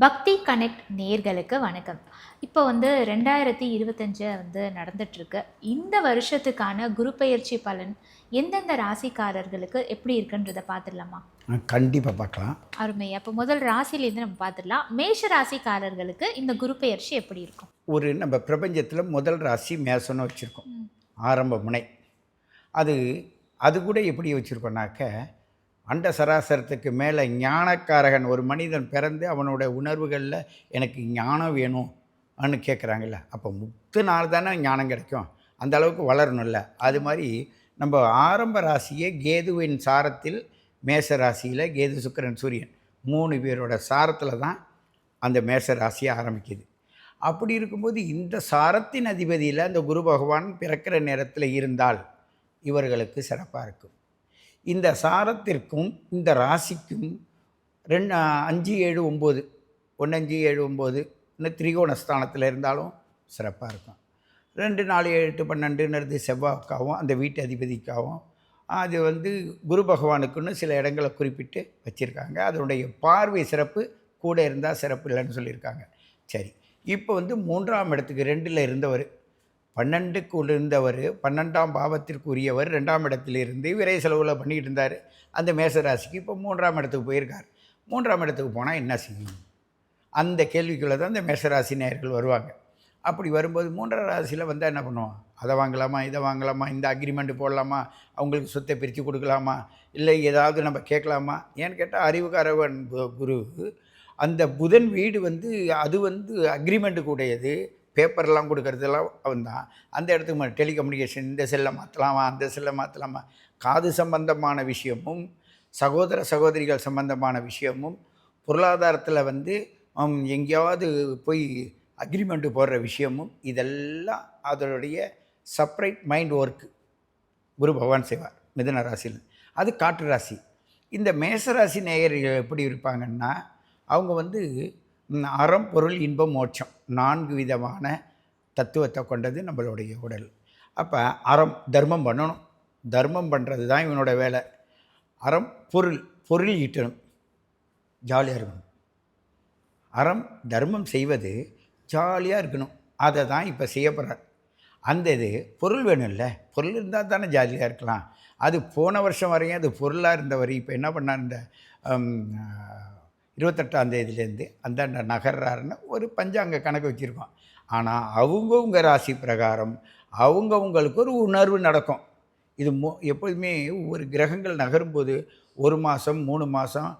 பக்தி கனெக்ட் நேர்களுக்கு வணக்கம். இப்போ வந்து ரெண்டாயிரத்தி இருபத்தஞ்சு வந்து நடந்துட்டுருக்கு. இந்த வருஷத்துக்கான குரு பெயர்ச்சி பலன் எந்தெந்த ராசிக்காரர்களுக்கு எப்படி இருக்குன்றதை பார்த்துடலாமா? கண்டிப்பாக பார்க்கலாம். அருமை. அப்போ முதல் ராசிலேருந்து நம்ம பார்த்துடலாம். மேஷ ராசிக்காரர்களுக்கு இந்த குரு எப்படி இருக்கும்? ஒரு நம்ம பிரபஞ்சத்தில் முதல் ராசி மேசன்னு வச்சுருக்கோம். ஆரம்ப முனை. அது அது கூட எப்படி வச்சுருக்கோன்னாக்க அண்ட சராசரத்துக்கு மேலே ஞானக்காரகன் ஒரு மனிதன் பிறந்து அவனோட உணர்வுகளில் எனக்கு ஞானம் வேணும் அனு கேட்குறாங்கல்ல. அப்போ முத்து நாள் தானே ஞானம் கிடைக்கும். அந்த அளவுக்கு வளரணும்ல. அது மாதிரி நம்ம ஆரம்ப ராசியே கேதுவின் சாரத்தில் மேச ராசியில் கேது சுக்கரன் சூரியன் மூணு பேரோட சாரத்தில் தான் அந்த மேச ராசியை ஆரம்பிக்குது. அப்படி இருக்கும்போது இந்த சாரத்தின் அதிபதியில் அந்த குரு பகவான் பிறக்கிற நேரத்தில் இருந்தால் இவர்களுக்கு சிறப்பாக இருக்கும். இந்த சாரத்திற்கும் இந்த ராசிக்கும் ரெண்டு அஞ்சு ஏழு ஒம்பது. ஒன்று அஞ்சு ஏழு ஒம்பது. இன்னும் திரிகோணஸ்தானத்தில் இருந்தாலும் சிறப்பாக இருக்கும். ரெண்டு நாலு ஏழு எட்டு பன்னெண்டுன்றது செவ்வாய்க்காகவும் அந்த வீட்டு அதிபதிக்காகவும் அது வந்து குரு பகவானுக்குன்னு சில இடங்களை குறிப்பிட்டு வச்சுருக்காங்க. அதனுடைய பார்வை சிறப்பு கூட இருந்தால் சிறப்பு இல்லைன்னு சொல்லியிருக்காங்க. சரி இப்போ வந்து மூன்றாம் இடத்துக்கு ரெண்டில் இருந்தவர் பன்னெண்டுக்கு இருந்தவர் பன்னெண்டாம் பாவத்திற்கு உரியவர் ரெண்டாம் இடத்துல இருந்து விரை செலவில் பண்ணிக்கிட்டு இருந்தார். அந்த மேசராசிக்கு இப்போ மூன்றாம் இடத்துக்கு போயிருக்கார். மூன்றாம் இடத்துக்கு போனால் என்ன செய்யும்? அந்த கேள்விக்குள்ளே தான் இந்த மேசராசி நேயர்கள் வருவாங்க. அப்படி வரும்போது மூன்றாம் ராசியில் வந்தால் என்ன பண்ணுவோம் அதை வாங்கலாமா இதை வாங்கலாமா இந்த அக்ரிமெண்ட் போடலாமா அவங்களுக்கு சொத்தை பிரித்து கொடுக்கலாமா இல்லை ஏதாவது நம்ம கேட்கலாமா? ஏன்னு கேட்டால் அறிவுக்காரவன் குரு அந்த புதன் வீடு வந்து அது வந்து அக்ரிமெண்ட்டுக்கு உடையது பேப்பர்லாம் கொடுக்கறதெல்லாம் அவன் தான். அந்த இடத்துக்கு டெலிகம்யூனிகேஷன் இந்த செல்லை மாற்றலாமா அந்த செல்லை மாற்றலாமா காது சம்பந்தமான விஷயமும் சகோதர சகோதரிகள் சம்பந்தமான விஷயமும் பொருளாதாரத்தில் வந்து எங்கேயாவது போய் அக்ரிமெண்ட்டு போடுற விஷயமும் இதெல்லாம் அதனுடைய செப்பரேட் மைண்ட் ஒர்க்கு குரு பகவான் செய்வார் மிதுன ராசியில். அது காற்று ராசி. இந்த மேசராசி நேயர்கள் எப்படி இருப்பாங்கன்னா அவங்க வந்து அறம் பொருள் இன்பம் மோட்சம் நான்கு விதமான தத்துவத்தை கொண்டது நம்மளுடைய உடல். அப்போ அறம் தர்மம் பண்ணணும். தர்மம் பண்ணுறது தான் இவனோட வேலை. அறம் பொருள் பொருள் ஈட்டணும். ஜாலியாக இருக்கணும். அறம் தர்மம் செய்வது ஜாலியாக இருக்கணும். அதை தான் இப்போ செய்ய அந்த இது பொருள் வேணும்ல. பொருள் இருந்தால் தானே ஜாலியாக இருக்கலாம். அது போன வருஷம் வரையும் அது பொருளாக இருந்தவர் இப்போ என்ன பண்ணார் இந்த இருபத்தெட்டாம் தேதியிலேருந்து அந்த நகர்றாருன்னு ஒரு பஞ்சாங்க கணக்கு வச்சுருக்கோம். ஆனால் அவங்கவுங்க ராசி பிரகாரம் அவங்கவுங்களுக்கு ஒரு உணர்வு நடக்கும். இது மோ எப்போதுமே ஒவ்வொரு கிரகங்கள் நகரும்போது ஒரு மாதம் மூணு மாதம்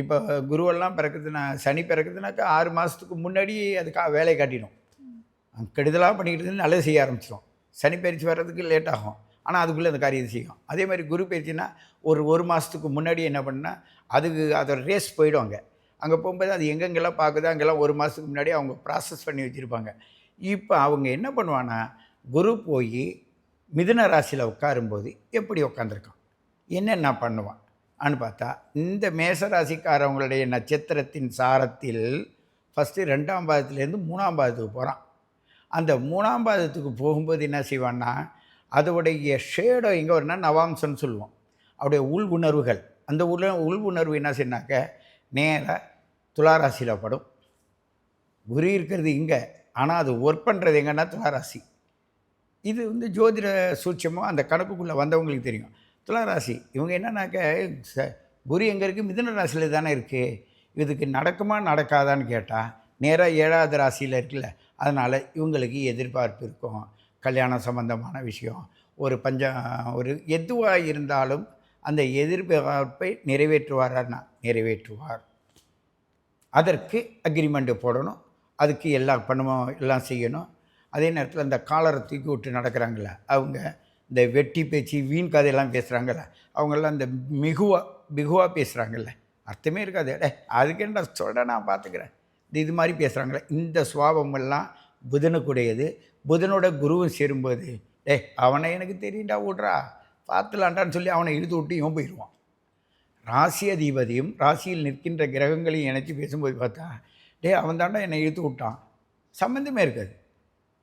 இப்போ குருவெல்லாம் பிறக்குதுன்னா சனி பிறக்குதுனாக்கா ஆறு மாதத்துக்கு முன்னாடி அதுக்காக வேலையை காட்டிடும். கெடுதலாக பண்ணிக்கிட்டு நல்லது செய்ய ஆரம்பிச்சிடும் சனி பயிற்சி வர்றதுக்கு லேட் ஆகும். ஆனால் அதுக்குள்ளே அந்த காரியத்தை செய்யும். அதே மாதிரி குரு பயிற்சினா ஒரு ஒரு மாதத்துக்கு முன்னாடி என்ன பண்ணால் அதுக்கு அதோட ரேஸ் போயிடும் அங்கே. அங்கே போகும்போது அது எங்கெங்கெல்லாம் பார்க்குதோ அங்கெல்லாம் ஒரு மாதத்துக்கு முன்னாடி அவங்க ப்ராசஸ் பண்ணி வச்சுருப்பாங்க. இப்போ அவங்க என்ன பண்ணுவான்னா குரு போய் மிதுன ராசியில் உட்காரும்போது எப்படி உட்காந்துருக்கான் என்னென்ன பண்ணுவான்? ஆன்னு பார்த்தா இந்த மேச ராசிக்காரவங்களுடைய நட்சத்திரத்தின் சாரத்தில் ஃபஸ்ட்டு ரெண்டாம் பாதத்துலேருந்து மூணாம் பாதத்துக்கு போகிறான் அந்த மூணாம் பாதத்துக்கு போகும்போது என்ன செய்வான்னா அதோடைய ஷேடோ எங்கே வரும்னா நவாம்சம்னு சொல்லுவோம். அவருடைய உள் உணர்வுகள். அந்த உள்ள உள் உணர்வு என்ன செய்யணாக்க நேராக துளாராசியில் படும். குரு இருக்கிறது இங்கே. ஆனால் அது ஒர்க் பண்ணுறது எங்கன்னா துளாராசி. இது வந்து ஜோதிட சூட்சமாக அந்த கணக்குக்குள்ளே வந்தவங்களுக்கு தெரியும். துளாராசி இவங்க என்னன்னாக்க ச- குரு எங்கே இருக்குது மிதுன ராசியில் தானே இருக்குது இதுக்கு நடக்குமா நடக்காதான்னு கேட்டால் நேராக ஏழாவது ராசியில் இருக்குல்ல. அதனால் இவங்களுக்கு எதிர்பார்ப்பு இருக்கும். கல்யாணம் சம்பந்தமான விஷயம். ஒரு பஞ்சம் ஒரு எதுவாக இருந்தாலும் அந்த எதிர்பார்ப்பை நிறைவேற்றுவாரான்னா நிறைவேற்றுவார். அதற்கு அக்ரிமெண்ட்டு போடணும். அதுக்கு எல்லா பணமும் எல்லாம் செய்யணும். அதே நேரத்தில் இந்த காலரை தூக்கி விட்டு நடக்கிறாங்கள அவங்க இந்த வெட்டி பேச்சு வீண் கதையெல்லாம் பேசுகிறாங்கல்ல அவங்கெல்லாம் இந்த மிகுவா மிகுவாக பேசுகிறாங்கல்ல அர்த்தமே இருக்காது. டே அதுக்கு என்ன சொல்ல நான் பார்த்துக்கிறேன் இந்த இது மாதிரி பேசுகிறாங்களே இந்த சுவாபமெல்லாம் புதனுக்குடையது. புதனோட குருவும் சேரும்போது டே அவனை எனக்கு தெரியும்டா விட்றா பார்த்துலான்டான்னு சொல்லி அவனை இழுத்து விட்டு இவன் போயிடுவான் ராசி அதிபதியும் ராசியில் நிற்கின்ற கிரகங்களையும் இணைச்சி பேசும்போது பார்த்தா டே அவன் தாண்டா என்னை இழுத்து விட்டான். சம்மந்தமே இருக்காது.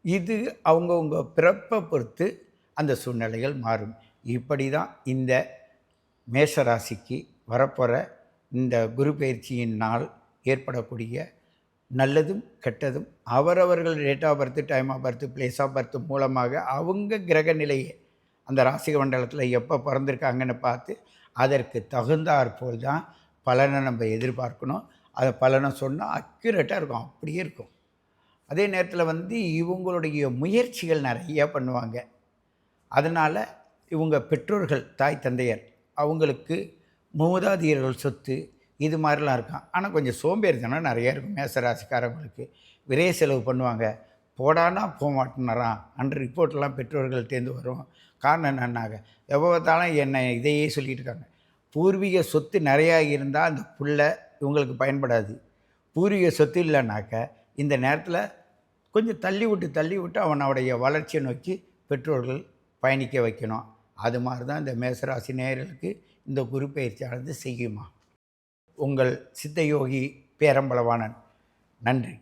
இது அவங்கவுங்க பிறப்பை பொறுத்து அந்த சூழ்நிலைகள் மாறும். இப்படி தான் இந்த மேஷ ராசிக்கு வரப்போகிற இந்த குரு பயிற்சியின் நாள் ஏற்படக்கூடிய நல்லதும் கெட்டதும் அவரவர்கள் date of birth time of birth place of birth மூலமாக அவங்க கிரக நிலையை அந்த ராசிக மண்டலத்தில் எப்போ பிறந்திருக்காங்கன்னு பார்த்து அதற்கு தகுந்தாற்போல் தான் பலனை நம்ம எதிர்பார்க்கணும். அதை பலனை சொன்னால் அக்யூரேட்டாக இருக்கும் அப்படியே இருக்கும். அதே நேரத்தில் வந்து இவங்களுடைய முயற்சிகள் நிறைய பண்ணுவாங்க. அதனால் இவங்க பெற்றோர்கள் தாய் தந்தையர் அவங்களுக்கு மூதாதியர்கள் சொத்து இது மாதிரிலாம் இருக்கும். ஆனால் கொஞ்சம் சோம்பேறித்தனம் நிறையா இருக்கும். மேசராசிக்காரவங்களுக்கு விரைய செலவு பண்ணுவாங்க. போடானா போக மாட்டேனாராம் அன்று ரிப்போர்ட்லாம் பெற்றோர்கள்ட்டேருந்து வரும். காரணம் என்னன்னாங்க எப்போ பார்த்தாலும் என்னை இதையே சொல்லிகிட்டு இருக்காங்க. பூர்வீக சொத்து நிறையா இருந்தால் அந்த புள்ள இவங்களுக்கு பயன்படாது. பூர்வீக சொத்து இல்லைனாக்க இந்த நேரத்தில் கொஞ்சம் தள்ளி விட்டு தள்ளி விட்டு அவனுடைய வளர்ச்சியை நோக்கி பெற்றோர்கள் பயணிக்க வைக்கணும். அது மாதிரி தான் இந்த மேசராசி நேயர்களுக்கு இந்த குரு பயிற்சியானது செய்யுமா? உங்கள் சித்தயோகி பேரம்பளவாணன் நன்றி.